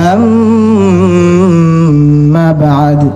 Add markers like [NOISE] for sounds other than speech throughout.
أما بعد.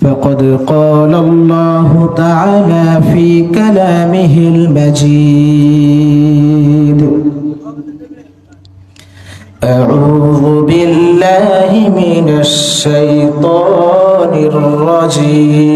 فقد قال الله تعالى في كلامه المجيد. أعوذ بالله من الشيطان الرجيم.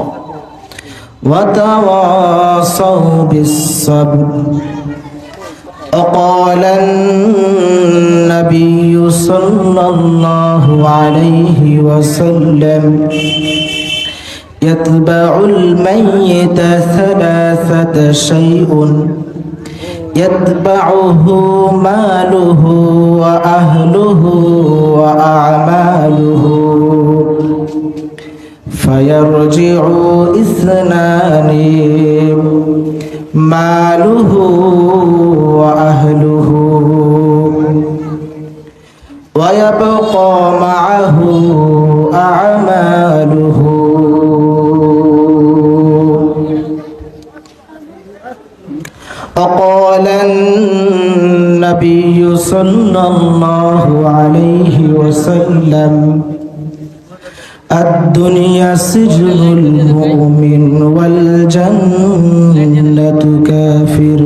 وتواصوا بالصبر. وقال النبي صلى الله عليه وسلم يتبع الميت ثلاثة شيء. يتبعه ماله وأهله وأعماله. فيرجع اثنان ماله وأهله. ويبقى معه أعماله. وقال النبي صلى الله عليه وسلم الدنيا سجن المؤمن والجنة كافر.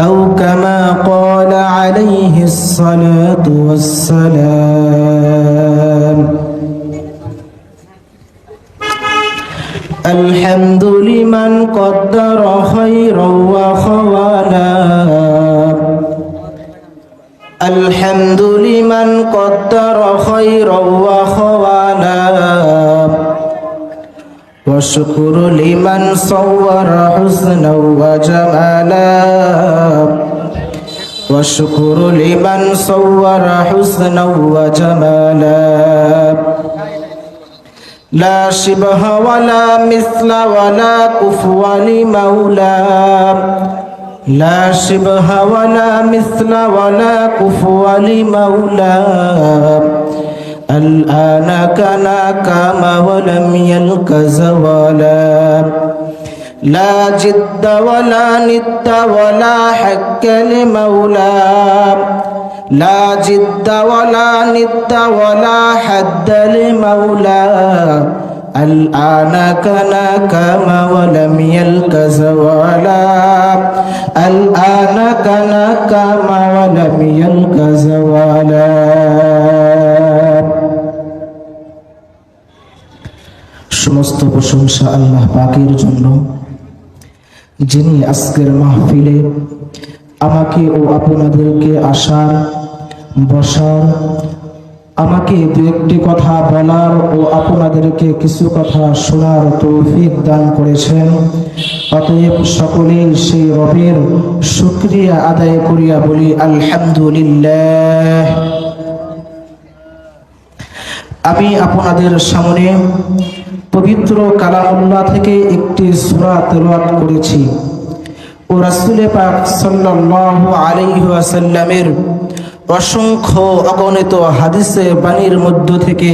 أو كما قال عليه الصلاة والسلام. الحمد لمن قدر خيرا وخوانا قدر خيرا وخوانا والشكر لمن صور حسنا وجمالا والشكر لمن صور حسنا وجمالا لا شبه ولا مثل ولا كفو لمولى لا شبه ولا مثل ولا كفو لمولى. الآن كان ولم يلك زوالا. لا جد ولا ند ولا حك لمولى. لا جد ولا ند ولا حد لمولى. الآن كان كما ولم يلك زوالا الآن كان كما ولم يلك زوالا সমস্ত প্রশংসা আল্লাহ পাকের জন্য যিনি আজকের মাহফিলে আমাকে ও আপনাদেরকে আসার বসার আমাকে দু একটি কথা বলার ও আপনাদেরকে কিছু কথা শোনার তৌফিক দান করেছেন। অতএব সকলেই সেই রবের শুক্রিয়া আদায় করিয়া বলি, আলহামদুলিল্লাহ। আমি আপনাদের সামনে পবিত্র কালামুল্লাহ থেকে একটি সূরা তেলাওয়াত করেছি। ও রাসূলে পাক সাল্লাল্লাহু আলাইহি ওয়াসাল্লামের অসংখ্য অগণিত হাদিসে বাণীর মধ্য থেকে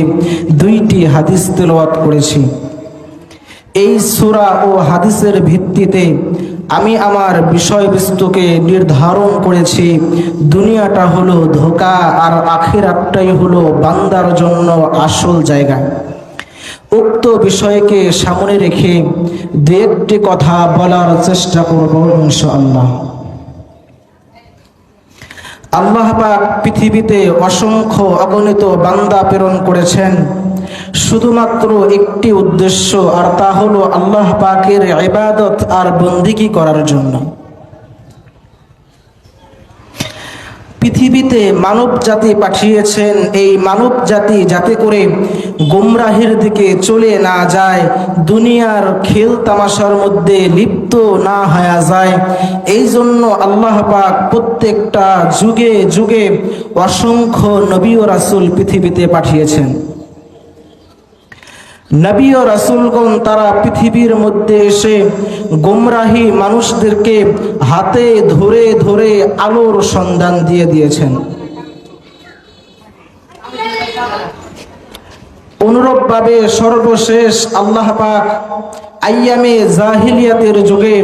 দুইটি হাদিস তেলাওয়াত করেছি। এই সূরা ও হাদিসের ভিত্তিতে আমি আমার বিষয়বস্তুকে নির্ধারণ করেছি, দুনিয়াটা হলো ধোকা আর আখিরাতটাই হলো বান্দার জন্য আসল জায়গা। উক্ত বিষয়কে সামনে রেখে দু একটি কথা বলার চেষ্টা করব ইনশাআল্লাহ। আল্লাহ পাক পৃথিবীতে অসংখ্য অগণিত বান্দা প্রেরণ করেছেন। শুধুমাত্র একটি উদ্দেশ্য, আর তা হলো আল্লাহ পাকের ইবাদত আর বন্দিকি করার জন্য। পৃথিবীতে মানব জাতি পাঠিয়েছেন, এই মানব জাতি যাতে করে গোমরাহের দিকে চলে না যায়, দুনিয়ার খেল তামাশার মধ্যে লিপ্ত না হয়ে যায়, এই জন্য আল্লাহ পাক প্রত্যেকটা যুগে যুগে অসংখ্য নবী ও রাসুল পৃথিবীতে পাঠিয়েছেন। নবী ও রাসুলগণ তারা পৃথিবীর মধ্যে এসে গোমরাহি মানুষদেরকে হাতে ধরে ধরে আলোর সন্ধান দিয়ে দিয়েছেন। অনুরূপভাবে সর্বশেষ আল্লাহ পাক আইয়ামে জাহিলিয়াতের যুগে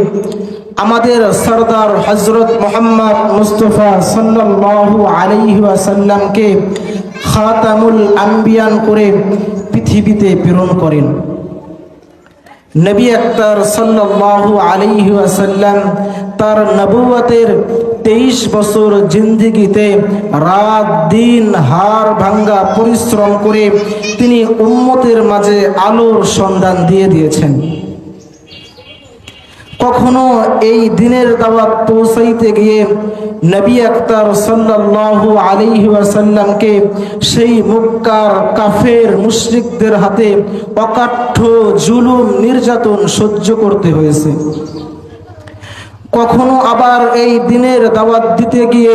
আমাদের সরদার হজরত মোহাম্মদ মুস্তফা সাল্লাল্লাহু আলাইহি ওয়াসাল্লামকে খাতামুল আম্বিয়ান করে পৃথিবীতে প্রেরণ করেন। নবী আক্তার সাল্লাল্লাহু আলাইহি ওয়াসাল্লাম তার নবুয়তের তেইশ বছর জিন্দিগিতে রাত দিন হার ভাঙ্গা পরিশ্রম করে তিনি উম্মতের মাঝে আলোর সন্ধান দিয়ে দিয়েছেন। কখনো এই দিনের দাওয়াত পৌঁছাইতে গিয়ে নবী আক্তার সাল্লাল্লাহু আলাইহি ওয়াসাল্লামকে সেই মুক্কার কাফের মুশরিকদের হাতে অকাঠ্য জুলুম, নির্যাতন সহ্য করতে হয়েছে। কখনো আবার এই দিনের দাওয়াত দিতে গিয়ে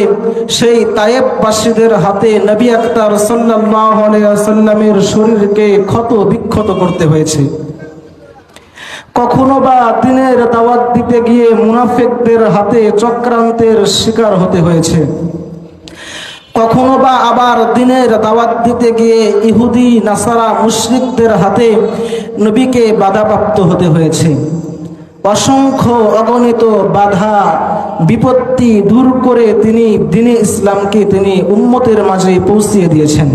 সেই তায়েববাসীদের হাতে নবী আক্তার সাল্লাল্লাহু আলাইহি ওয়াসাল্লামের শরীরকে ক্ষত বিক্ষত করতে হয়েছে। কখনো বা দিনের দাওয়াত দিতে গিয়ে মুনাফিকদের হাতে চক্রান্তের শিকার হতে হয়েছে। কখনো বা আবার দিনের দাওয়াত দিতে গিয়ে ইহুদি, নাসারা, মুশরিকদের হাতে নবীকে বাধাপ্রাপ্ত হতে হয়েছে। অসংখ্য অগণিত বাধা, বিপত্তি দূর করে তিনি দিনে ইসলামকে তিনি উম্মতের মাঝে পৌঁছিয়ে দিয়েছেন।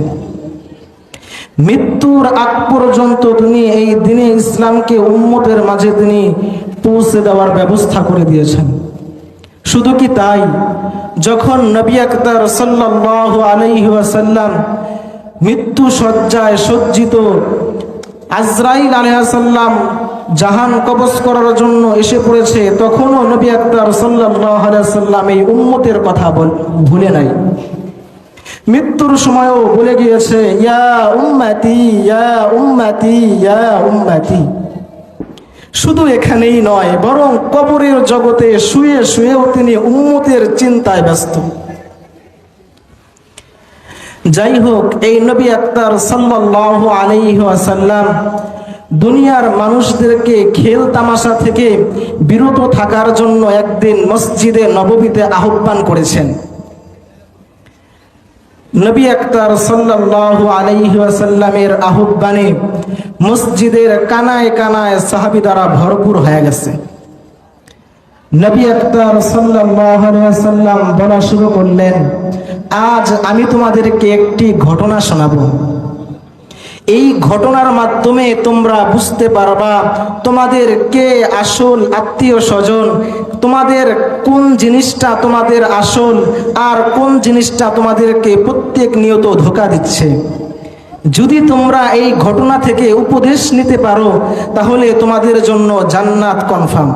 মৃত্যুর আগ পর্যন্ত তিনি এই দিনে ইসলামকে উম্মতের মাঝে তিনি পৌঁছে দেওয়ার ব্যবস্থা করে দিয়েছেন। শুধু কি তাই? যখন নবী আক্তার সাল্লাল্লাহু আলাইহি ওয়াসাল্লাম মৃত্যু সজ্জায় সজ্জিত আজরাইল আলাইহাসাল্লাম জাহান কবজ করার জন্য এসে পড়েছে, তখনও নবী আক্তার সাল্লাল্লাহু আলাইহি সাল্লাম এই উম্মতের কথা ভুলে নাই। মৃত্যুর সময়ও বলে গিয়েছে, ইয়া উম্মাতি ইয়া উম্মাতি ইয়া উম্মাতি। শুধু এখানেই নয়, বরং কবরের জগতে শুয়ে শুয়েও তিনি উম্মতের চিন্তায় ব্যস্ত। যাই হোক, এই নবী আক্তার সাল্লাল্লাহু আলাইহি ওয়াসাল্লাম দুনিয়ার মানুষদেরকে খেল তামাশা থেকে বিরত থাকার জন্য একদিন মসজিদে নববীতে আহ্বান করেছেন। নবী আক্তার সাল্লাল্লাহু আলাইহি ওয়াসাল্লামের আহ্বানে মসজিদের কানায় কানায় সাহাবি দ্বারা ভরপুর হয়ে গেছে। নবী আক্তার সাল্লাল্লাহু আলাইহি বলা শুরু করলেন, আজ আমি তোমাদেরকে একটি ঘটনা শোনাবো। এই ঘটনার মাধ্যমে তোমরা বুঝতে পারবা তোমাদের কে আসল আত্মীয় স্বজন, তোমাদের কোন জিনিসটা তোমাদের আসল আর কোন জিনিসটা তোমাদেরকে প্রত্যেক নিয়ত ধোকা দিচ্ছে। যদি তোমরা এই ঘটনা থেকে উপদেশ নিতে পারো, তাহলে তোমাদের জন্য জান্নাত কনফার্ম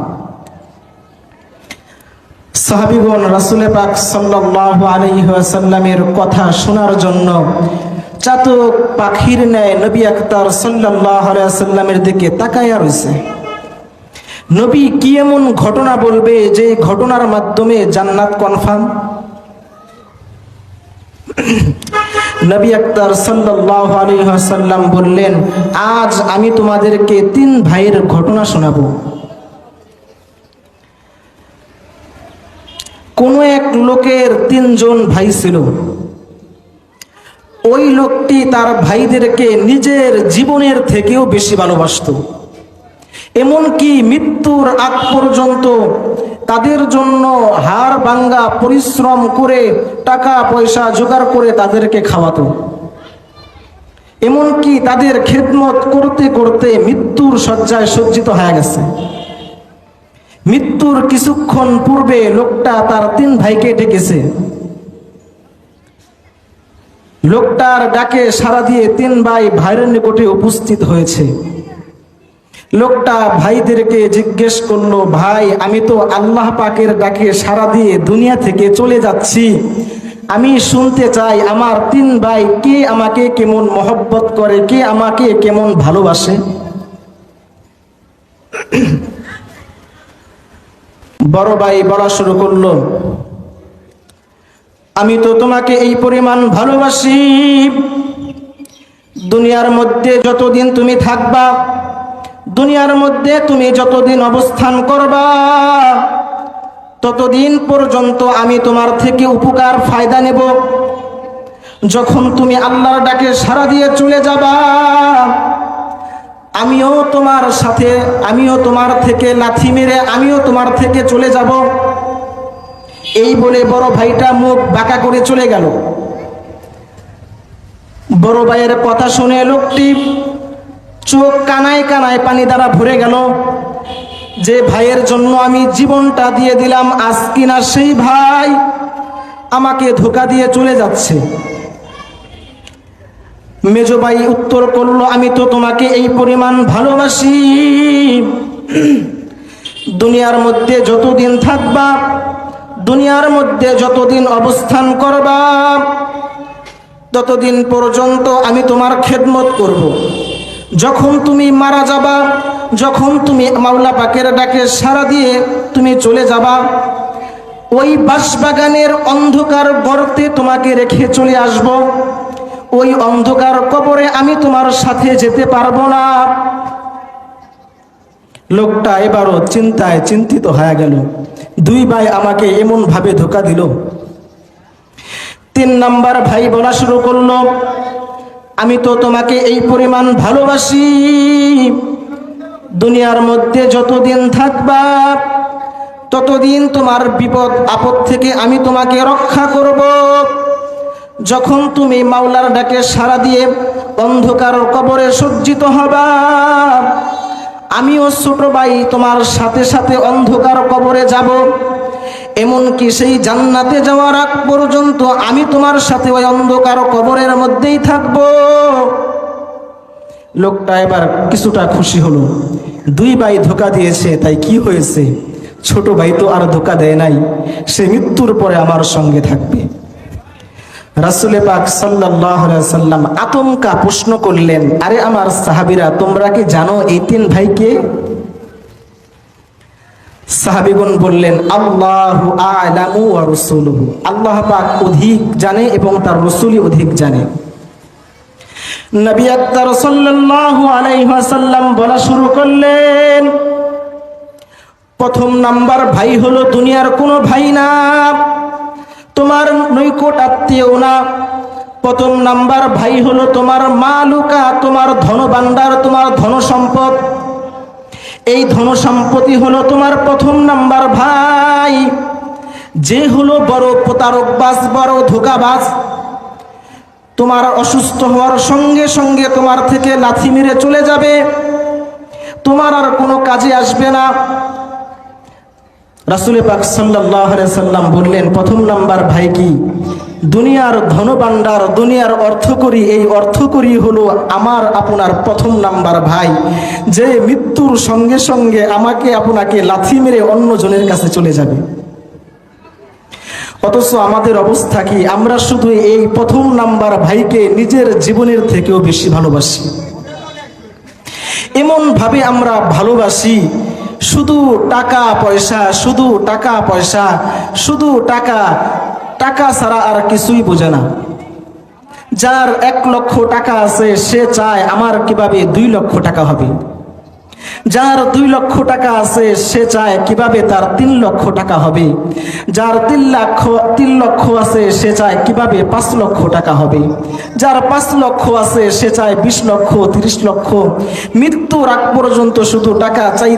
সাহাবিগণ রাসুলে পাক সাল্লাল্লাহু আলাইহি ওয়াসাল্লামের কথা শোনার জন্য চাতক পাখির ন্যায় নবী আলাইহি ওয়াসাল্লামের দিকে তাকায়া রয়েছে। নবী কি এমন ঘটনা বলবে যে ঘটনার মাধ্যমে জান্নাত কনফার্ম [CLEARS THROAT] নবী আক্তার সাল্লাল্লাহু আলাইহি ওয়াসাল্লাম বললেন, আজ আমি তোমাদেরকে তিন ভাইয়ের ঘটনা শোনাবো। কোনো এক লোকের তিনজন ভাই ছিল। ওই লোকটি তার ভাইদেরকে নিজের জীবনের থেকেও বেশি ভালোবাসত। এমনকি মৃত্যুর আগ পর্যন্ত তাদের জন্য হাড় ভাঙ্গা পরিশ্রম করে টাকা পয়সা জোগাড় করে তাদেরকে খাওয়াতো। এমনকি তাদের খেদমত করতে করতে মৃত্যুর শয্যায় সজ্জিত হয়ে গেছে। মৃত্যুর কিছুক্ষণ পূর্বে লোকটা তার তিন ভাইকে ডেকেছে। লোকটার ডাকে সারা দিয়ে তিন ভাই ভাইয়ের নিকটে উপস্থিত হয়েছে। লোকটা ভাইদেরকে জিজ্ঞেস করল, ভাই, আমি তো আল্লাহ পাকের ডাকে সারা দিয়ে দুনিয়া থেকে চলে যাচ্ছি। আমি শুনতে চাই, আমার তিন ভাই কে আমাকে কেমন মহব্বত করে, কে আমাকে কেমন ভালোবাসে? বড় ভাই বলা শুরু করল আমি তো তোমাকে এই পরিমাণ ভালোবাসি। দুনিয়ার মধ্যে যতদিন তুমি থাকবা, দুনিয়ার মধ্যে তুমি যতদিন অবস্থান করবা, ততদিন পর্যন্ত আমি তোমার থেকে উপকার ফায়দা নেব। যখন তুমি আল্লাহর ডাকে সারা দিয়ে চলে যাবা, আমিও তোমার সাথে, আমিও তোমার থেকে লাথি মেরে, আমিও তোমার থেকে চলে যাব। এই বলে বড় ভাইটা মুখ বাঁকা করে চলে গেল। বড় ভাইয়ের কথা শুনে লোকটি চোখ কানায় কানায় পানি দ্বারা ভরে গেল। যে ভাইয়ের জন্য আমি জীবনটা দিয়ে দিলাম, আজ কিনা সেই ভাই আমাকে ধোকা দিয়ে চলে যাচ্ছে। মেজো ভাই উত্তর করল, আমি তো তোমাকে এই পরিমাণ ভালোবাসি। দুনিয়ার মধ্যে যতদিন থাকবা দুনিয়ার মধ্যে যতদিন অবস্থান করবা, ততদিন পর্যন্ত আমি তোমার খেদমত করব। যখন তুমি মারা যাবা, যখন তুমি মাওলা পাকের ডাকে সারা দিয়ে তুমি চলে যাবা, ওই বাঁশবাগানের অন্ধকার গর্তে তোমাকে রেখে চলে আসব ওই অন্ধকার কবরে আমি তোমার সাথে যেতে পারব না লোকটা এবারও চিন্তায় চিন্তিত হয়ে গেল। দুই ভাই আমাকে এমন ভাবে ধোকা দিল। তিন নাম্বার ভাই বলা শুরু করল, আমি তো তোমাকে এই পরিমাণ ভালোবাসি। দুনিয়ার মধ্যে যতদিন থাকবা, ততদিন তোমার বিপদ, আপদ থেকে আমি তোমাকে রক্ষা করব। যখন তুমি মাওলার ডাকে সারা দিয়ে অন্ধকার কবরে সজ্জিত হবা আমিও ছোট ভাই তোমার সাথে সাথে অন্ধকার কবরে যাব। এমনকি সেই জান্নাতে যাওয়ার আগ পর্যন্ত আমি তোমার সাথে ওই অন্ধকার কবরের মধ্যেই থাকব। লোকটা এবার কিছুটা খুশি হলো। দুই ভাই ধোকা দিয়েছে, তাই কি হয়েছে? ছোট ভাই তো আর ধোকা দেয় নাই, সে মৃত্যুর পরে আমার সঙ্গে থাকবে। প্রশ্ন করলেন, আরে আমার সাহাবিরা, তোমরা কি জানো এই তিন ভাইকে? বললেন, আল্লাহ পাক অধিক জানে এবং তার রসুলই অধিক জানে। বলা শুরু করলেন, প্রথম নাম্বার ভাই হলো দুনিয়ার কোনো ভাই না। তোমার নৈকট আত্মীয় না। প্রথম নাম্বার ভাই হলো তোমার মা লুকা, তোমার ধন ভাণ্ডার, তোমার ধন সম্পদ। এই ধন সম্পত্তি হলো তোমার প্রথম নাম্বার ভাই। যে হলো বড় প্রতারকবাজ বড় ধোকাবাজ। তোমার অসুস্থ হওয়ার সঙ্গে সঙ্গে তোমার থেকে লাথি মেরে চলে যাবে। তোমার আর কোনো কাজে আসবে না। রাসুল পাক সাল্লাম বললেন, প্রথম নাম্বার ভাই কি? দুনিয়ার ধনভাণ্ডার, দুনিয়ার অর্থ করি এই অর্থ করি হলো আমার আপনার প্রথম নাম্বার ভাই। যে মৃত্যুর সঙ্গে সঙ্গে আমাকে আপনাকে লাথি মেরে অন্যজনের কাছে চলে যাবে। অথচ আমাদের অবস্থা কি? আমরা শুধু এই প্রথম নাম্বার ভাইকে নিজের জীবনের থেকেও বেশি ভালোবাসি। এমন ভাবে আমরা ভালোবাসি শুধু টাকা পয়সা, শুধু টাকা পয়সা, শুধু টাকা টাকা ছাড়া আর কিছুই বোঝে না। যার এক লক্ষ টাকা আছে, সে চায় আমার কীভাবে দুই লক্ষ টাকা হবে। যার দুই লক্ষ টাকা আছে, সে চায় কীভাবে তার তিন লক্ষ টাকা হবে। যার তিন লক্ষ তিন লক্ষ আছে, সে চায় কীভাবে পাঁচ লক্ষ টাকা হবে। যার পাঁচ লক্ষ আছে, সে চায় বিশ লক্ষ, তিরিশ লক্ষ। মৃত্যুর আগ পর্যন্ত শুধু টাকা চাই